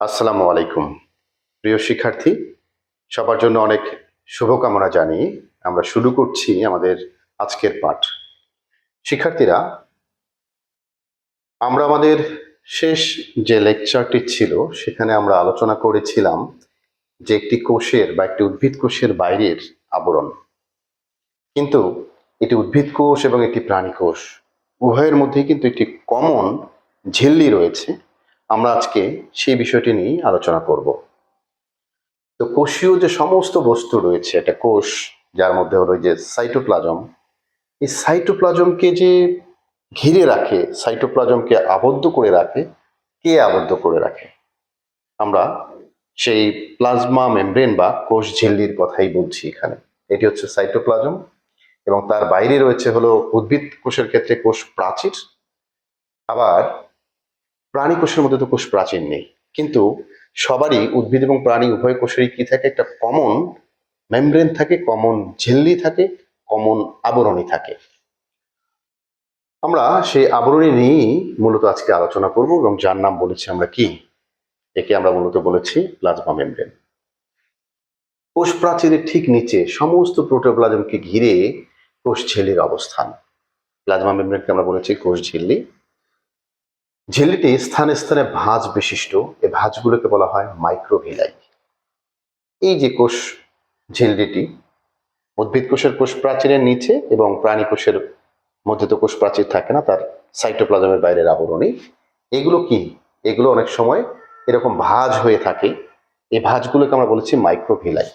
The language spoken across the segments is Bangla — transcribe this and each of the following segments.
আসসালামু আলাইকুম। প্রিয় শিক্ষার্থী, সবার জন্য অনেক শুভকামনা জানিয়ে আমরা শুরু করছি আমাদের আজকের পাঠ। শিক্ষার্থীরা, আমরা আমাদের শেষ যে লেকচারটি ছিল, সেখানে আমরা আলোচনা করেছিলাম যে একটি কোষের বা একটি উদ্ভিদ কোষের বাইরের আবরণ। কিন্তু এটি উদ্ভিদ কোষ এবং একটি প্রাণী কোষ, উভয়ের মধ্যেই কিন্তু একটি কমন ঝিল্লি রয়েছে। আমরা আজকে সেই বিষয়টি নিয়ে আলোচনা করব। তো কোষীয় যে সমস্ত বস্তু রয়েছে, একটা কোষ যার মধ্যে হলো যে সাইটোপ্লাজম এই সাইটোপ্লাজমকে যে ঘিরে রাখে সাইটোপ্লাজমকে আবদ্ধ করে রাখে, কে আবদ্ধ করে রাখে? আমরা সেই প্লাজমা মেমব্রেন বা কোষ ঝিল্লির কথাই বলছি এখানে। এটি হচ্ছে সাইটোপ্লাজম এবং তার বাইরে রয়েছে হলো উদ্ভিদ কোষের ক্ষেত্রে কোষ প্রাচীর। আবার প্রাণী কোষের মধ্যে তো কোষ প্রাচীর নেই। কিন্তু সবারই উদ্ভিদ এবং প্রাণী উভয় কোষেরই কি থাকে? একটা কমন মেমব্রেন থাকে কমন ঝিল্লি থাকে কমন আবরণী থাকে। আমরা সেই আবরণী নিয়েই মূলত আজকে আলোচনা করব এবং যার নাম বলেছি আমরা কি? একে আমরা মূলত বলেছি প্লাজমা মেমব্রেন কোষ প্রাচীরের ঠিক নিচে সমস্ত প্রোটোপ্লাজমকে ঘিরে কোষ ঝিল্লির অবস্থান। প্লাজমা মেমব্রেনকে আমরা বলেছি কোষ ঝিল্লি। ঝিল্লিটি স্থানে স্থানে ভাঁজ বিশিষ্ট এই ভাঁজগুলোকে বলা হয় মাইক্রোভিলাই এই যে কোষ ঝিল্লিটি, উদ্ভিদ কোষের কোষ প্রাচীরের নিচে এবং প্রাণী কোষের মধ্যে তো কোষ প্রাচীর থাকে না, তার সাইটোপ্লাজমের বাইরের আবরণী। এগুলো কি? এগুলো অনেক সময় এরকম ভাঁজ হয়ে থাকে। এই ভাঁজগুলোকে আমরা বলেছি মাইক্রোভিলাই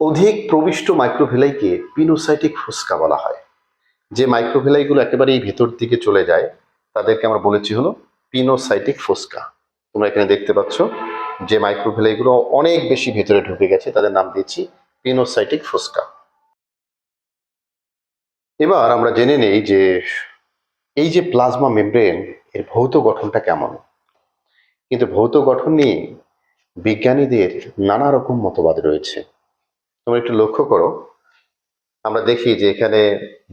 অধিক প্রবিষ্ট মাইক্রোভিলাইকে পিনোসাইটিক ফুসকা বলা হয়। যে মাইক্রোভিলাইগুলো একেবারেই ভেতর দিকে চলে যায় তাদেরকে আমরা বলেছি হলো পিনোসাইটিক ফুসকা। তোমরা এখানে দেখতে পাচ্ছ যে মাইক্রোভিলাইগুলো অনেক বেশি ভেতরে ঢুকে গেছে, তাদের নাম দিয়েছি পিনোসাইটিক ফুসকা। এবার আমরা জেনে নেই যে এই যে প্লাজমা মেমব্রেন, এর ভৌত গঠনটা কেমন? কিন্তু ভৌত গঠন নিয়ে বিজ্ঞানীদের নানা রকম মতবাদ রয়েছে। তোমরা একটু লক্ষ্য করো, আমরা দেখি যে এখানে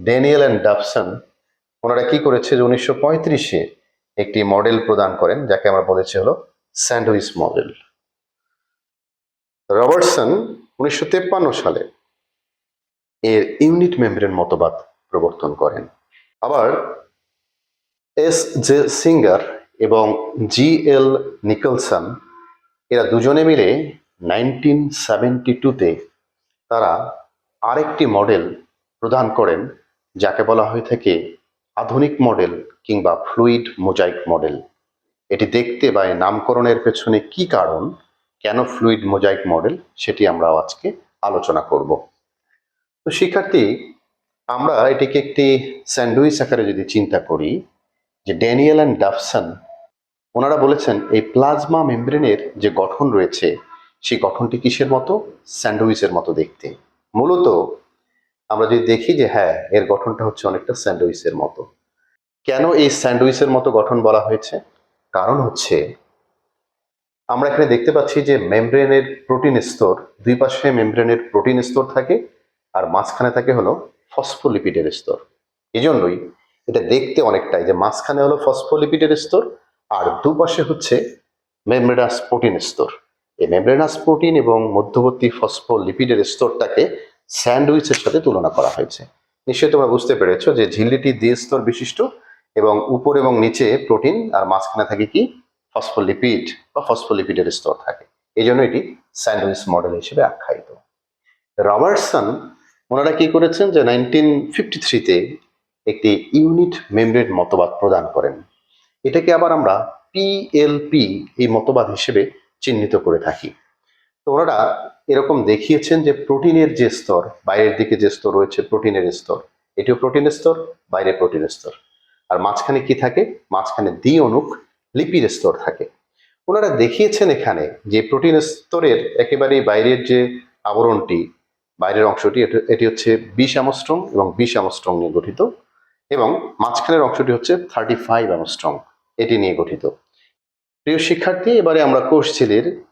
ড্যানিয়েল অ্যান্ড ডাবসন ওনারা কি করেছে যে উনিশশো পঁয়ত্রিশে একটি মডেল প্রদান করেন, যাকে আমরা বলেছি হলো স্যান্ডউইচ মডেল। রবার্টসন উনিশশো সালে এর ইউনিট মেমব্রেন মতবাদ প্রবর্তন করেন। আবার এস জে সিঙ্গার এবং জি এল নিকলসন, এরা দুজনে মিলে নাইনটিন সেভেন্টি টুতে তারা আরেকটি মডেল প্রদান করেন, যাকে বলা হয়ে থাকে আধুনিক মডেল কিংবা ফ্লুইড মোজাইক মডেল। এটি দেখতে বা নামকরণের পেছনে কি কারণ, কেন ফ্লুইড মোজাইক মডেল, সেটি আমরা আজকে আলোচনা করব। তো শিক্ষার্থী, আমরা এটিকে একটি স্যান্ডউইচ আকারে যদি চিন্তা করি, যে ড্যানিয়েল অ্যান্ড ডাফসন, ওনারা বলেছেন এই প্লাজমা মেমব্রেনের যে গঠন রয়েছে, সেই গঠনটি কিসের মতো? স্যান্ডউইচের মতো দেখতে। মূলত আমরা যদি দেখি যে হ্যাঁ এর গঠনটা হচ্ছে অনেকটা স্যান্ডউইচের মতো। কেন এই স্যান্ডউইচের মতো গঠন বলা হয়েছে? কারণ হচ্ছে আমরা এখানে দেখতে পাচ্ছি যে মেমব্রেনের প্রোটিন স্তর, দুই পাশে মেমব্রেনের প্রোটিন স্তর থাকে আর মাঝখানে থাকে হলো ফসফোলিপিডের স্তর। এই জন্যই এটা দেখতে অনেকটাই যে মাঝখানে হলো ফসফোলিপিডের স্তর আর দুপাশে হচ্ছে মেমব্রেনাস প্রোটিন স্তর। এই মেমব্রেনাস প্রোটিন এবং মধ্যবর্তী ফসফোলিপিডের স্তরটাকে স্যান্ডউইচের সাথে তুলনা করা হয়েছে। নিশ্চয়ই তোমরা বুঝতে পেরেছ যে ঝিল্লিটি দ্বি স্তর বিশিষ্ট এবং উপর এবং নিচে প্রোটিন আর মাঝখানে থাকে কি? ফসফোলিপিড বা ফসফোলিপিডের স্তর থাকে। এই জন্য এটি স্যান্ডউইচ মডেল হিসেবে আখ্যায়িত। রবার্টসন ওনারা কি করেছেন যে নাইনটিন ফিফটি থ্রিতে একটি ইউনিট মেমব্রেন মতবাদ প্রদান করেন। এটাকে আবার আমরা পিএলপি এই মতবাদ হিসেবে চিহ্নিত করে থাকি। তো ওনারা এরকম দেখিয়েছেন যে প্রোটিনের যে স্তর, বাইরের দিকে যে স্তর রয়েছে প্রোটিনের স্তর, এটিও প্রোটিনের স্তর, বাইরে প্রোটিনের স্তর। আর মাঝখানে কি থাকে? মাঝখানে দ্বি অনুক লিপিড স্তর থাকে। ওনারা দেখিয়েছেন এখানে যে প্রোটিন স্তরের একেবারেই বাইরের যে আবরণটি, বাইরের অংশটি, এটি- হচ্ছে বিশ অ্যামস্ট্রং এবং বিশ অ্যামস্ট্রং নিয়ে গঠিত। এবং মাঝখানের অংশটি হচ্ছে থার্টি ফাইভ অ্যামস্ট্রং এটি নিয়ে গঠিত। প্রিয় শিক্ষার্থী, এবারে আমরা কোষ ঝিল্লির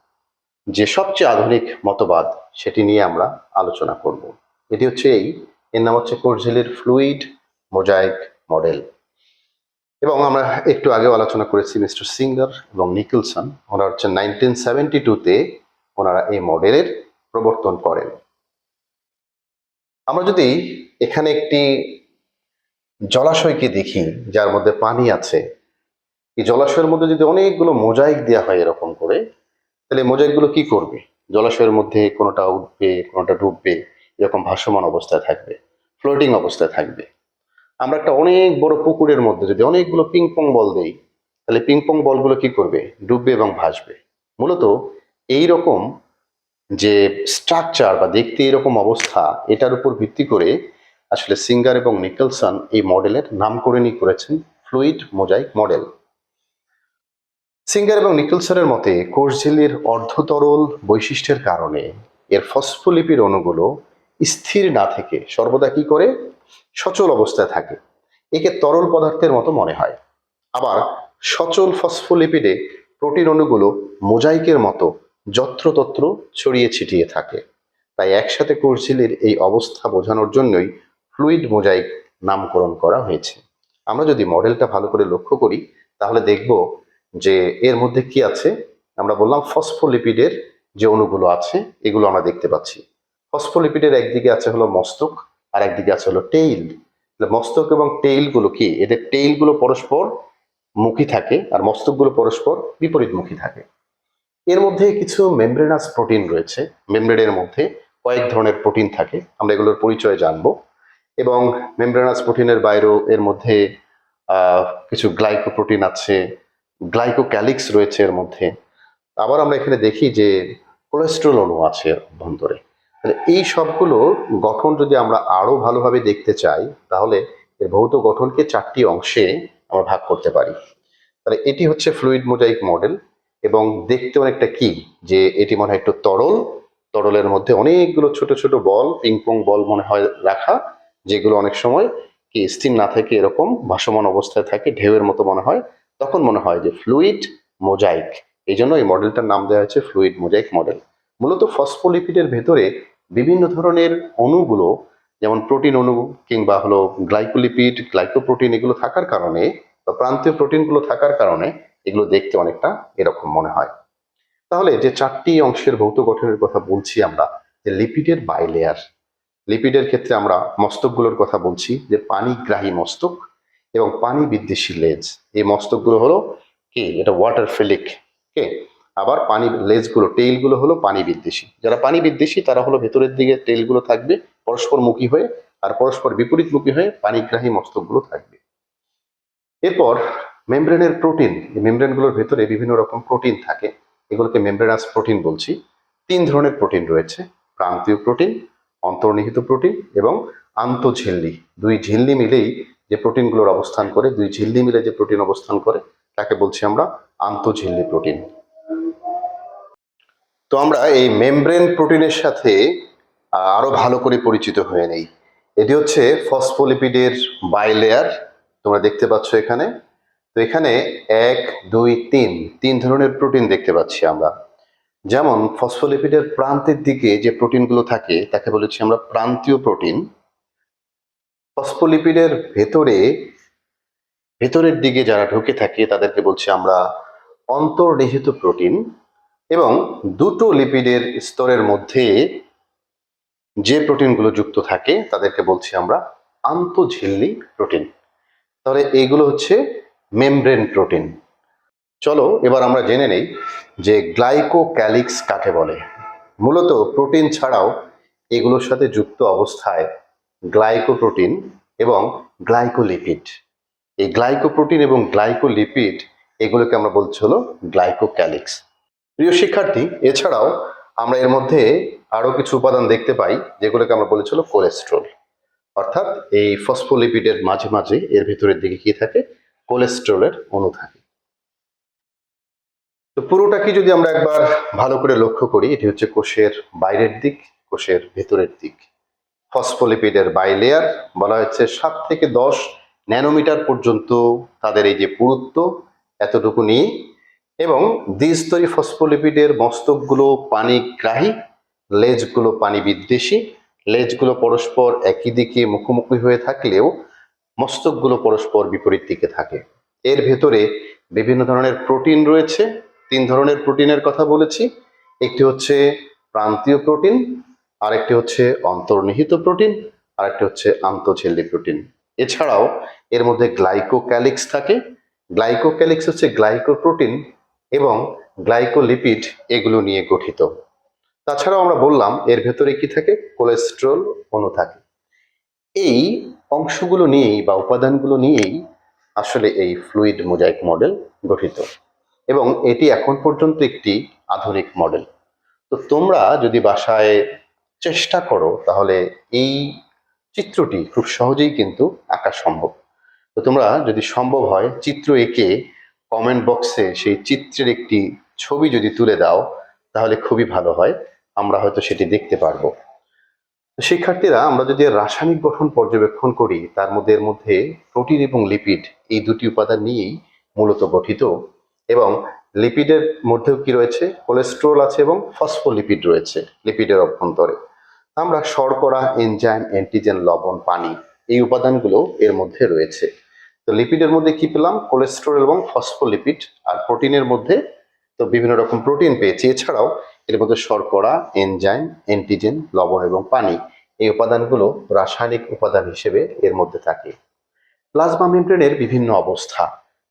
যে সবচেয়ে আধুনিক মতবাদ সেটি নিয়ে আমরা আলোচনা করব। এটি হচ্ছে এই। এর নাম হচ্ছে কোষ ঝিল্লির ফ্লুইড মোজাইক মডেল। এবং আমরা একটু আগেও আলোচনা করেছি মিস্টার সিঙ্গার এবং নিকলসন। ওনারা হচ্ছে নাইনটিন সেভেন্টি টুতে ওনারা এই মডেলের প্রবর্তন করেন। আমরা যদি এখানে একটি জলাশয়কে দেখি, যার মধ্যে পানি আছে, এই জলাশয়ের মধ্যে যদি অনেকগুলো মোজাইক দেওয়া হয় এরকম করে তাহলে মোজাইকগুলো কি করবে? জলাশয়ের মধ্যে কোনোটা উঠবে, কোনোটা ডুববে, এরকম ভাসমান অবস্থায় থাকবে ফ্লোটিং অবস্থায় থাকবে। আমরা একটা অনেক বড় পুকুরের মধ্যে যদি অনেকগুলো পিং পং বল দেই, তাহলে পিং পং বলগুলো কি করবে? ডুববে এবং ভাসবে। মূলত এই রকম যে স্ট্রাকচার বা দেখতে এরকম অবস্থা, এটার উপর ভিত্তি করে আসলে সিঙ্গার এবং নিকলসন এই মডেলের নামকরণই করেছেন ফ্লুইড মোজাইক মডেল সিঙ্গার এবং নিকলসনের মতে, কোষঝিল্লির অর্ধতরল বৈশিষ্ট্যের কারণে এর ফসফোলিপিড অণুগুলো স্থির না থেকে সর্বদা কি করে? সচল অবস্থায় থাকে। একে তরল পদার্থের মতো মনে হয়। আবার সচল ফসফোলিপিডে প্রোটিন অণুগুলো মোজাইকের মতো যত্রতত্র ছড়িয়ে ছিটিয়ে থাকে। তাই একসাথে কোষঝিল্লির এই অবস্থা বোঝানোর জন্যই ফ্লুইড মোজাইক নামকরণ করা হয়েছে। আমরা যদি মডেলটা ভালো করে লক্ষ্য করি, তাহলে দেখব যে এর মধ্যে কি আছে? আমরা বললাম ফসফোলিপিডের যে অণুগুলো আছে, এগুলো আমরা দেখতে পাচ্ছি। ফসফোলিপিডের একদিকে আছে হলো মস্তক, আর একদিকে আছে হলো টেইল। মস্তক এবং টেইলগুলো কি? এদের টেইলগুলো পরস্পর মুখী থাকে, আর মস্তকগুলো পরস্পর বিপরীতমুখী থাকে। এর মধ্যে কিছু মেমব্রেনাস প্রোটিন রয়েছে। মেমব্রেনের মধ্যে কয়েক ধরনের প্রোটিন থাকে, আমরা এগুলোর পরিচয় জানব। এবং মেমব্রেনাস প্রোটিনের বাইরেও এর মধ্যে কিছু গ্লাইকোপ্রোটিন আছে গ্লাইকোক্যালিক্স রয়েছে এর মধ্যে। আবার আমরা এখানে দেখি যে কোলেস্ট্রল অণু আছে অভ্যন্তরে। তাহলে এই সবগুলো গঠন যদি আমরা আরও ভালোভাবে দেখতে চাই, তাহলে এর ভৌত গঠনকে চারটি অংশে আমরা ভাগ করতে পারি। তাহলে এটি হচ্ছে ফ্লুইড মোজাইক মডেল এবং দেখতে অনেকটা কি? যে এটি মনে হয় একটু তরল, তরলের মধ্যে অনেকগুলো ছোট ছোট বল পিংপং বল মনে হয় রাখা, যেগুলো অনেক সময় কি স্থির না থাকে এরকম ভাসমান অবস্থায় থাকে, ঢেউয়ের মতো মনে হয়। তখন মনে হয় যে ফ্লুইড মোজাইক এই জন্য এই মডেলটার নাম দেওয়া হয়েছে ফ্লুইড মোজাইক মডেল মূলত ফসফোলিপিডের ভেতরে বিভিন্ন ধরনের অণুগুলো, যেমন প্রোটিন অণু কিংবা হলো গ্লাইকোলিপিড গ্লাইকোপ্রোটিন এগুলো থাকার কারণে বা প্রান্তীয় প্রোটিনগুলো থাকার কারণে এগুলো দেখতে অনেকটা এরকম মনে হয়। তাহলে যে চারটি অংশের ভৌত গঠনের কথা বলছি আমরা, যে লিপিডের বাইলেয়ার লিপিডের ক্ষেত্রে আমরা মস্তকগুলোর কথা বলছি, যে পানিগ্রাহী মস্তক। এবং পানি বিদ্বেষী লেজ। এই মস্তকগুলো হলো কি? এটা ওয়াটার ফিলিক কে আবার পানি লেজগুলো টেইলগুলো হলো পানি বিদ্বেষী। যারা পানি বিদ্বেষী, তারা হলো ভেতরের দিকে টেইলগুলো থাকবে, পরস্পরমুখী হয়ে, আর পরস্পর বিপরীতমুখী হয়ে পানিগ্রাহী মস্তকগুলো থাকবে। এরপর মেমব্রেনের প্রোটিন। এই মেমব্রেনগুলোর ভেতরে বিভিন্ন রকম প্রোটিন থাকে। এগুলোকে মেমব্রেনাস প্রোটিন বলছি। তিন ধরনের প্রোটিন রয়েছে। প্রান্তীয় প্রোটিন, অন্তর্নিহিত প্রোটিন এবং আন্তঃঝিল্লি। দুই ঝিল্লি মিলেই যে প্রোটিনগুলোর অবস্থান করে দুই ঝিল্লি মিলে যে প্রোটিন অবস্থান করে তাকে বলছি আমরা আন্তঃঝিল্লি প্রোটিন। তো আমরা এই মেমব্রেন প্রোটিনের সাথে আহ, আরও ভালো করে পরিচিত হয়ে নেই। এটি হচ্ছে ফসফোলিপিডের বাইলেয়ার তোমরা দেখতে পাচ্ছ এখানে। তো এখানে এক দুই তিন তিন ধরনের প্রোটিন দেখতে পাচ্ছি আমরা। যেমন ফসফোলিপিডের প্রান্তের দিকে যে প্রোটিনগুলো থাকে তাকে বলেছি আমরা প্রান্তীয় প্রোটিন। ফসফোলিপিডের ভেতরে, ভেতরের দিকে যারা ঢুকে থাকে, তাদেরকে বলছি আমরা অন্তর্নিহিত প্রোটিন এবং দুটো লিপিডের স্তরের মধ্যে যে প্রোটিনগুলো যুক্ত থাকে, তাদেরকে বলছি আমরা আন্তঃঝিল্লি প্রোটিন। তাহলে এইগুলো হচ্ছে মেমব্রেন প্রোটিন। চলো, এবার আমরা জেনে নেই যে গ্লাইকোক্যালিক্স কাকে বলে। মূলত প্রোটিন ছাড়াও এগুলোর সাথে যুক্ত অবস্থায় গ্লাইকোপ্রোটিন এবং গ্লাইকোলিপিড। এই গ্লাইকোপ্রোটিন এবং গ্লাইকোলিপিড, এগুলোকে আমরা বলছি হলো গ্লাইকোক্যালিক্স। প্রিয় শিক্ষার্থী, এছাড়াও আমরা এর মধ্যে আরও কিছু উপাদান দেখতে পাই, যেগুলোকে আমরা বলেছিল কোলেস্ট্রল। অর্থাৎ এই ফসফোলিপিডের মাঝে মাঝে এর ভেতরের দিকে কি থাকে? কোলেস্ট্রলের অণু থাকে। তো পুরোটাকে যদি আমরা একবার ভালো করে লক্ষ্য করি, এটি হচ্ছে কোষের বাইরের দিক, কোষের ভেতরের দিক। ফসফোলিপিডের বাইলেয়ার বলা হচ্ছে সাত থেকে দশ ন্যানোমিটার পর্যন্ত তাদের এই যে পুরুত্ব এতটুকু নিয়ে এবং দ্বিস্তরী ফসফোলিপিডের মস্তকগুলো পানিগ্রাহী, লেজগুলো পানি বিদ্বেষী, লেজগুলো পরস্পর একই দিকে মুখোমুখি হয়ে থাকলেও মস্তকগুলো পরস্পর বিপরীত দিকে থাকে। এর ভেতরে বিভিন্ন ধরনের প্রোটিন রয়েছে। তিন ধরনের প্রোটিনের কথা বলেছি। একটি হচ্ছে প্রান্তীয় প্রোটিন আরেকটি হচ্ছে অন্তর্নিহিত প্রোটিন, আরেকটি হচ্ছে আন্তঃঝিল্লি প্রোটিন। এছাড়াও এর মধ্যে গ্লাইকোক্যালিক্স থাকে। গ্লাইকোক্যালিক্স হচ্ছে গ্লাইকোপ্রোটিন এবং গ্লাইকোলিপিড এগুলো নিয়ে গঠিত। তাছাড়াও আমরা বললাম এর ভেতরে কি থাকে? কোলেস্ট্রল অণু থাকে। এই অংশগুলো নিয়েই বা উপাদানগুলো নিয়েই আসলে এই ফ্লুইড মোজাইক মডেল গঠিত। এবং এটি এখন পর্যন্ত একটি আধুনিক মডেল। তো তোমরা যদি বাসায় চেষ্টা করো, তাহলে এই চিত্রটি খুব সহজেই কিন্তু আঁকা সম্ভব। তো তোমরা যদি সম্ভব হয় চিত্র এঁকে কমেন্ট বক্সে সেই চিত্রের একটি ছবি যদি তুলে দাও, তাহলে খুবই ভালো হয়। আমরা হয়তো সেটি দেখতে পারব। শিক্ষার্থীরা, আমরা যদি রাসায়নিক গঠন পর্যবেক্ষণ করি, তার মধ্যে এর মধ্যে প্রোটিন এবং লিপিড এই দুটি উপাদান নিয়েই মূলত গঠিত এবং লিপিডের মধ্যেও কি রয়েছে? কোলেস্ট্রল আছে এবং ফসফোলিপিড রয়েছে লিপিডের অভ্যন্তরে। আমরা শর্করা এনজাইম অ্যান্টিজেন লবণ, পানি এই উপাদানগুলো এর মধ্যে রয়েছে। তো লিপিডের মধ্যে কি পেলাম? কোলেস্ট্রল এবং ফসফোলিপিড আর প্রোটিনের মধ্যে তো বিভিন্ন রকম প্রোটিন পেয়েছি। এছাড়াও এর মধ্যে শর্করা এনজাইম অ্যান্টিজেন লবণ এবং পানি এই উপাদানগুলো রাসায়নিক উপাদান হিসেবে এর মধ্যে থাকে। প্লাজমা মেমব্রেনের বিভিন্ন অবস্থা।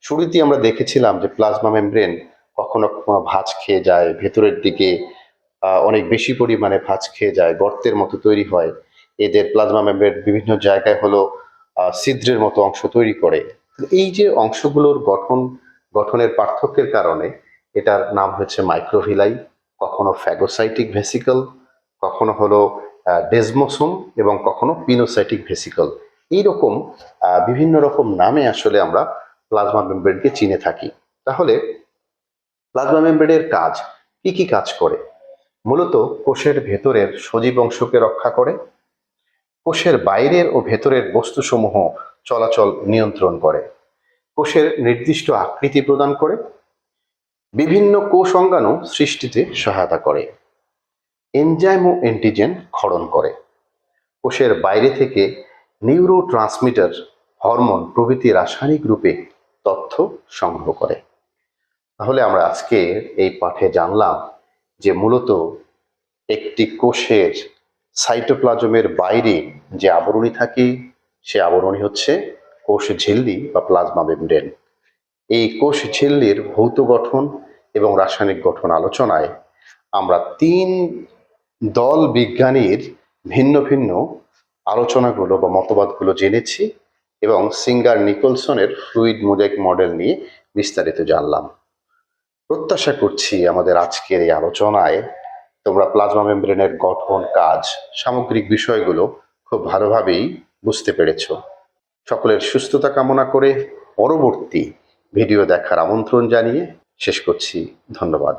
শুরুতেই আমরা দেখেছিলাম যে প্লাজমা মেমব্রেন কখনো কখনো ভাঁজ খেয়ে যায়, ভেতরের দিকে অনেক বেশি পরিমাণে ভাঁজ খেয়ে যায়, গর্তের মতো তৈরি হয়। এদের প্লাজমা মেমব্রেন বিভিন্ন জায়গায় হলো ছিদ্রের মতো অংশ তৈরি করে। এই যে অংশগুলোর গঠন, গঠনের পার্থক্যের কারণে এটার নাম হচ্ছে মাইক্রোভিলাই কখনো ফ্যাগোসাইটিক ভেসিকল কখনো হলো ডেজমোসোম এবং কখনো পিনোসাইটিক ভেসিকল এইরকম বিভিন্ন রকম নামে আসলে আমরা প্লাজমা মেমব্রেনকে চিনে থাকি। তাহলে, প্লাজমা মেমব্রেনের কাজ কি কি কাজ করে? মূলত কোষের ভেতরের সজীব অংশকে রক্ষা করে, কোষের বাইরের ও ভেতরের বস্তুসমূহ চলাচল নিয়ন্ত্রণ করে, কোষের নির্দিষ্ট আকৃতি প্রদান করে, বিভিন্ন কোষ অঙ্গাণু সৃষ্টিতে সহায়তা করে, এনজাইম ও অ্যান্টিজেন ক্ষরণ করে, কোষের বাইরে থেকে নিউরো ট্রান্সমিটার হরমোন প্রভৃতি রাসায়নিক রূপে তথ্য সংগ্রহ করে। তাহলে আমরা আজকে এই পাঠে জানলাম যে মূলত একটি কোষের সাইটোপ্লাজমের বাইরে যে আবরণী থাকে, সে আবরণী হচ্ছে কোষ ঝিল্লি বা প্লাজমা মেমব্রেন। এই কোষ ঝিল্লির ভৌত গঠন এবং রাসায়নিক গঠন আলোচনায় আমরা তিন দল বিজ্ঞানীর ভিন্ন ভিন্ন আলোচনাগুলো বা মতবাদগুলো জেনেছি এবং সিঙ্গার নিকলসনের ফ্লুইড মোজাইক মডেল নিয়ে বিস্তারিত জানলাম। প্রত্যাশা করছি আমাদের আজকের এই আলোচনায় তোমরা প্লাজমা মেমব্রেনের গঠন, কাজ, সামগ্রিক বিষয়গুলো খুব ভালোভাবেই বুঝতে পেরেছ। সকলের সুস্থতা কামনা করে পরবর্তী ভিডিও দেখার আমন্ত্রণ জানিয়ে শেষ করছি। ধন্যবাদ।